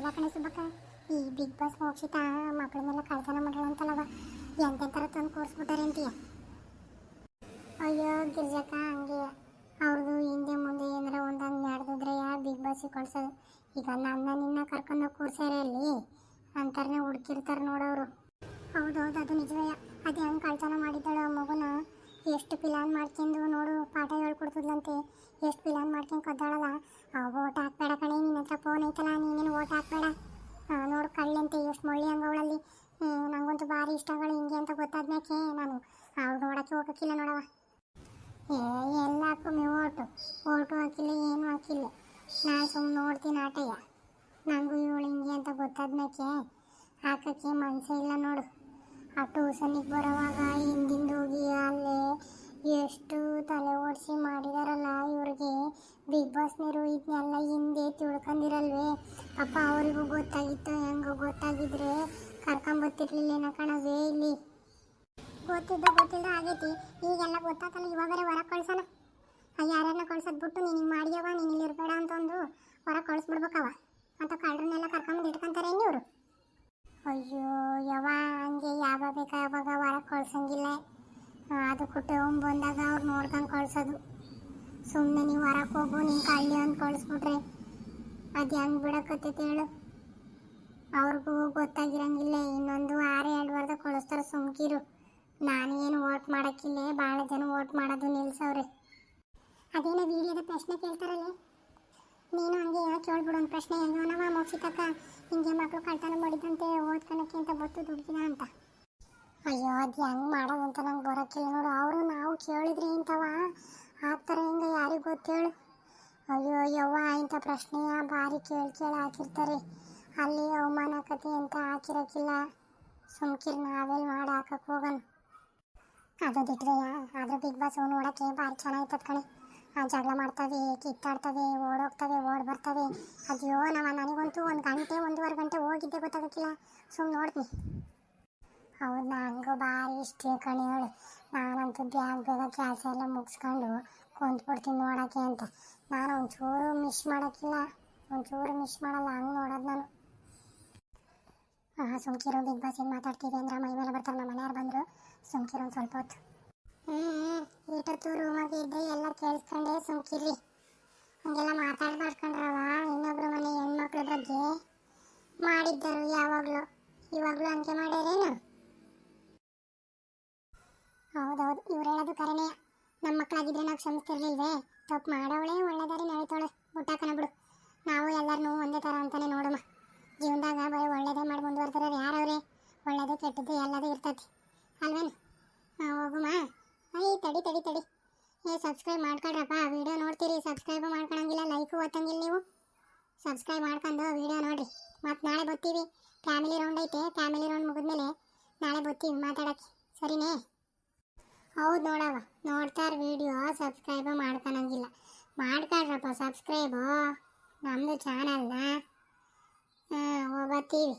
ಅಲ್ಲ ಕಣೆ ಈ ಬಿಗ್ ಬಾಸ್ ಮೋಕ್ಷಿತ ಮೇಲೆ ಕಳ್ತನ ಮಾಡ್ಯಾಳ ಅಂತಲ್ಲವ ಎಂತೆಂಥರ ತಂದು ಕೂರಿಸ್ಬಿಟ್ಟಾರೆ ಅಂತೀಯ ಅಯ್ಯೋ, ಗಿರ್ಜಕ್ಕ, ಹಂಗೆ. ಅವ್ರದ್ದು ಹಿಂದೆ ಮುಂದೆ ಏನಾರ ಒಂದಂಗೆ ನಡೆದಿದ್ರೆ ಯಾ ಬಿಗ್ ಬಾಸಿಗೆ ಕಳ್ಸೋದು ಈಗ ನನ್ನ ನಿನ್ನ ಕರ್ಕೊಂಡು ಕೂರ್ಸ್ಯಾರ ಅಲ್ಲಿ? ಅಂತಾರನೇ ಹುಡುಕಿರ್ತಾರೆ ನೋಡೋರು ಹೌದೌದು ಅದು ನಿಜವೇ. ಅದು ಹೆಂಗೆ ಕಳ್ತನ ಮಾಡಿದ್ದಾಳು ಆ ಮಗುನ? ಎಷ್ಟು ಪಿಲಾನ್ ಮಾಡ್ಕೊಂಡು ನೋಡು, ಪಾಠ ಹೇಳ್ಕೊಡ್ತಿದ್ಲಂತೆ. ಎಷ್ಟು ಪಿಲಾನ್ ಮಾಡ್ಕೊಂಡು ಕದ್ದಾಳಲ್ಲ. ಓಟ್ ಹಾಕ್ಬೇಡ ಕಣೆ, ನಿನ್ನ ಹತ್ರ ಫೋನ್ ಐತಲ್ಲ, ನೀನೇನು ಓಟ್ ಹಾಕ್ಬೇಡ. ನೋಡು ಕಳ್ಳಂತೆ, ಎಷ್ಟು ಮೊಳ್ಳಿ ಹಂಗೆ ಅವಳಲ್ಲಿ ನಂಗಂತೂ ಭಾರಿ ಇಷ್ಟಗಳು ಹಿಂಗೆ ಅಂತ ಗೊತ್ತಾದ್ಮೇಕೆ ನಾನು ಅವ್ಳು ನೋಡೋಕೆ ಹೋಗಕ್ಕಿಲ್ಲ ನೋಡವ ಏ, ಎಲ್ಲ ಮೇ ಓಟು. ಓಟು ಹಾಕಿಲ್ಲ, ಏನು ಹಾಕಿಲ್ಲ. ನಾನು ಸುಮ್ಮನೆ ನೋಡ್ತೀನಿ ಆಟಯ್ಯ. ನನಗೂ ಇವಳು ಹಿಂಗೆ ಅಂತ ಗೊತ್ತಾದ್ಮೇಕೆ ಹಾಕಕ್ಕೆ ಮನಸ್ಸೇ ಇಲ್ಲ ನೋಡು. ಆ ಟ್ಯೂಷನಿಗೆ ಬರೋವಾಗ ಹಿಂದಿಂದ ಹೋಗಿ ಅಲ್ಲೇ ಎಷ್ಟು ತಲೆ ಓಡಿಸಿ ಮಾಡಿದಾರಲ್ಲ ಇವ್ರಿಗೆ. ಬಿಗ್ ಬಾಸ್ನವರು ಇದನ್ನೆಲ್ಲ ಹಿಂದೆ ತಿಳ್ಕೊಂಡಿರಲ್ವೇ. ಪಾಪ ಅವರಿಗೂ ಗೊತ್ತಾಗಿತ್ತು ಹೆಂಗೋ ಗೊತ್ತಾಗಿದ್ರೆ ಕರ್ಕೊಂಬತ್ತಿರ್ಲಿಲ್ಲ ಕಣವೇ ಇಲ್ಲಿ. ಗೊತ್ತಿದ್ದ ಗೊತ್ತಿಲ್ಲ ಆಗೈತಿ. ಈಗೆಲ್ಲ ಗೊತ್ತಾತಲ್ಲ ಇವಾಗರೆ ಹೊರ ಕಳ್ಸೋಣ. ಯಾರನ್ನ ಕಳ್ಸೋದು ಬಿಟ್ಟು ನೀನು ಹಿಂಗೆ ಮಾಡಿಯವ ನೀನು ಇಲ್ಲಿ ಇರಬೇಡ ಅಂತಂದು ಹೊರ ಕಳಿಸ್ಬಿಡ್ಬೇಕವ ಅಂತ ಕಳ್ಳರನ್ನೆಲ್ಲ ಕರ್ಕೊಂಬಂದು ಇಟ್ಕೊಂತಾರೆ ಇವರು? ಅಯ್ಯೋ ಯಾವಾಗ ಬೇಕಾ ಯಾವಾಗ ಹೊರ ಕಳ್ಸಂಗಿಲ್ಲ. ಅದು ಕುಟುಂಬ ಬಂದಾಗ ಅವ್ರು ನೋಡ್ಕೊಂಡು ಕಳ್ಸೋದು. ಸುಮ್ಮನೆ ನೀವು ಹೊರಕ್ಕೆ ಹೋಗು ನೀನು ಕಳ್ಳಿ ಅಂತ ಕಳಿಸ್ಬಿಟ್ರೆ ಅದು ಹೆಂಗೆ ಬಿಡಕತ್ತೈತೆ ಹೇಳು. ಅವ್ರಿಗೂ ಗೊತ್ತಾಗಿರಂಗಿಲ್ಲ, ಇನ್ನೊಂದು ಆರು ಎರಡು ವಾರದ ಕಳಿಸ್ತಾರೆ ಸುಮ್ಕಿರು. ನಾನು ಏನು ಓಟ್ ಮಾಡೋಕ್ಕಿಲ್ಲ ಭಾಳ ಜನ ಓಟ್ ಮಾಡೋದು ನಿಲ್ಸವ್ರೆ. ಅದೇನೋ ವಿಡಿಯೋದ ಪ್ರಶ್ನೆ ಕೇಳ್ತಾರಲ್ಲ? ನೀನು ಹಂಗೆ ಏನೋ ಕೇಳ್ಬಿಡು, ಒಂದು ಪ್ರಶ್ನೆ ಏನವ ಮೋಕ್ಷಿತಕ್ಕ ಹಿಂಗೆ ಮಕ್ಕಳು ಕಳ್ತನ ಮಾಡಿದಂತೆ ಓದ್ಕೊಳಕ್ಕೆ ಅಂತ ಬತ್ತು ದುಡ್ದಿನ ಅಂತ. ಅಯ್ಯೋ, ಅದು ಹೆಂಗೆ ಮಾಡೋದು ಅಂತ ನಂಗೆ ಬರೋಕ್ಕಿಲ್ಲ ನೋಡು. ಅವರು ನಾವು ಕೇಳಿದ್ರೆ ಇಂಥವ. ಆ ಥರ ಹಿಂಗೆ ಯಾರಿಗೆ ಗೊತ್ತೇಳು? ಅಯ್ಯೋ, ಯವ್ವ, ಇಂಥ ಪ್ರಶ್ನೆಯ ಭಾರಿ ಕೇಳಿ ಕೇಳಿ ಹಾಕಿರ್ತಾರೆ. ಅಲ್ಲಿ ಅವಮಾನಕತೆ ಅಂತ ಹಾಕಿರಕ್ಕಿಲ್ಲ ಸುಮ್ಕಿರ್ ನಾವೆಲ್ಲಿ ಮಾಡಿ ಹಾಕಕ್ಕೆ ಹೋಗೋಣ. ಅದು ಬಿಟ್ಟರೆ ಆದ್ರೆ ಬಿಗ್ ಬಾಸ್ ನೋಡೋಕ್ಕೆ ಭಾರಿ ಚೆನ್ನಾಗಿರ್ತದೆ ಕಣೆ. ಆ ಜಗಳ ಮಾಡ್ತವೆ, ಕಿತ್ತಾಡ್ತವೆ, ಓಡೋಗ್ತವೆ, ಓಡ್ ಬರ್ತವೆ. ಅಯ್ಯೋ ನಮ್ಮ ನನಗಂತೂ ಒಂದು ಗಂಟೆ, ಒಂದೂವರೆ ಗಂಟೆ ಹೋಗಿದ್ದೆ ಗೊತ್ತಾಗಕ್ಕಿಲ್ಲ. ಸುಮ್ಮನೆ ನೋಡ್ತೀನಿ. ಹೌದು ನನಗೂ ಭಾರಿ ಇಷ್ಟ ಕಣಿ ಹೇಳು ನಾನಂತೂ ಬ್ಯಾಗ್ ಬೇಗ ಕೆಲಸ ಎಲ್ಲ ಮುಗಿಸ್ಕೊಂಡು ಕುಂತ್ಬಿಡ್ತೀನಿ ನೋಡೋಕ್ಕೆ ಅಂತ. ನಾನು ಒಂಚೂರು ಮಿಸ್ ಮಾಡೋಕ್ಕಿಲ್ಲ, ಒಂಚೂರು ಮಿಸ್ ಮಾಡಲ್ಲ, ಹಂಗೆ ನೋಡೋದು ನಾನು. ಹಾಂ ಸುಮ್ಕಿರು, ಬಿಗ್ ಬಾಸ್ ಏನು ಮಾತಾಡ್ತೀವಿ ಅಂದ್ರೆ ಮೈ ಮೇಲೆ ಬರ್ತಾರೆ, ನಮ್ಮ ಮನೆಯವ್ರು ಬಂದರು. ಸುಮ್ಕಿರು ಒಂದು ಸ್ವಲ್ಪ ಹೊತ್ತು. ಹ್ಞೂ ಈಟತ್ತು ರೂಮಾಗಿ ಇದ್ದೆ ಎಲ್ಲ ಕೇಳಿಸ್ಕೊಂಡೆ ಸುಮ್ಕಿರಿ ಹಂಗೆಲ್ಲ ಮಾತಾಡ್ಬಾರ್ಕೊಂಡ್ರವ ಇನ್ನೊಬ್ರು ಮನೆ ಹೆಣ್ಮಕ್ಳ ಬಗ್ಗೆ ಮಾಡಿದ್ದರು ಯಾವಾಗಲೂ. ಇವಾಗಲೂ ಹಂಗೆ ಮಾಡ್ಯಾರೇನು? ಹೌದೌದು, ಇವ್ರು ಹೇಳೋದು ಕರೆನೇ. ನಮ್ಮ ಮಕ್ಕಳಾಗಿದ್ರೆ ನಾವು ಕ್ಷಮಿಸ್ತಿರ್ಲಿಲ್ವೇ? ತಪ್ಪು ಮಾಡೋವಳೆ ಒಳ್ಳೆದಾರಿ ನಡೀತಾಳೆ ಊಟಕ್ಕನ ಬಿಡು. ನಾವು ಎಲ್ಲರನ್ನೂ ಒಂದೇ ಥರ ಅಂತಾನೆ ನೋಡಮ್ಮ ಜೀವನದಾಗ ಬರೀ ಒಳ್ಳೇದೇ ಮಾಡಿ ಮುಂದುವರ್ತಾರೆ ಯಾರವ್ರೆ? ಒಳ್ಳೇದು ಕೆಟ್ಟದ್ದು ಎಲ್ಲದೂ ಇರ್ತತಿ. ಅಲ್ವೇನು? ಹಾಂ ಹೋಗುಮ್ಮ ಅಯ್ಯ ತಡಿ ತಡಿ ತಡಿ. ಏ, ಸಬ್ಸ್ಕ್ರೈಬ್ ಮಾಡ್ಕೊಳ್ರಪ್ಪ. ವೀಡಿಯೋ ನೋಡ್ತೀರಿ. ಸಬ್ಸ್ಕ್ರೈಬ್ ಮಾಡ್ಕೊಳಂಗಿಲ್ಲ, ಲೈಕು ಒತ್ತಂಗಿಲ್ಲ ನೀವು. ಸಬ್ಸ್ಕ್ರೈಬ್ ಮಾಡ್ಕೊಂಡು ವೀಡಿಯೋ ನೋಡ್ರಿ. ಮತ್ತು ನಾಳೆ ಬರ್ತೀವಿ. ಫ್ಯಾಮಿಲಿ ರೌಂಡ್ ಐತೆ. ಫ್ಯಾಮಿಲಿ ರೌಂಡ್ ಮುಗಿದ್ಮೇಲೆ ನಾಳೆ ಬರ್ತೀವಿ ಮಾತಾಡಕ್ಕೆ. ಸರಿನೇ? ಹೌದು ನೋಡವ ನೋಡ್ತಾರ ವಿಡಿಯೋ ಸಬ್ಸ್ಕ್ರೈಬ್ ಮಾಡ್ಕೊಳಂಗಿಲ್ಲ. ಮಾಡ್ಕೊಳ್ರಪ್ಪ ಸಬ್ಸ್ಕ್ರೈಬು ನಮ್ಮದು ಚಾನಲ್ನ ಹಾಂ ಬರ್ತೀವಿ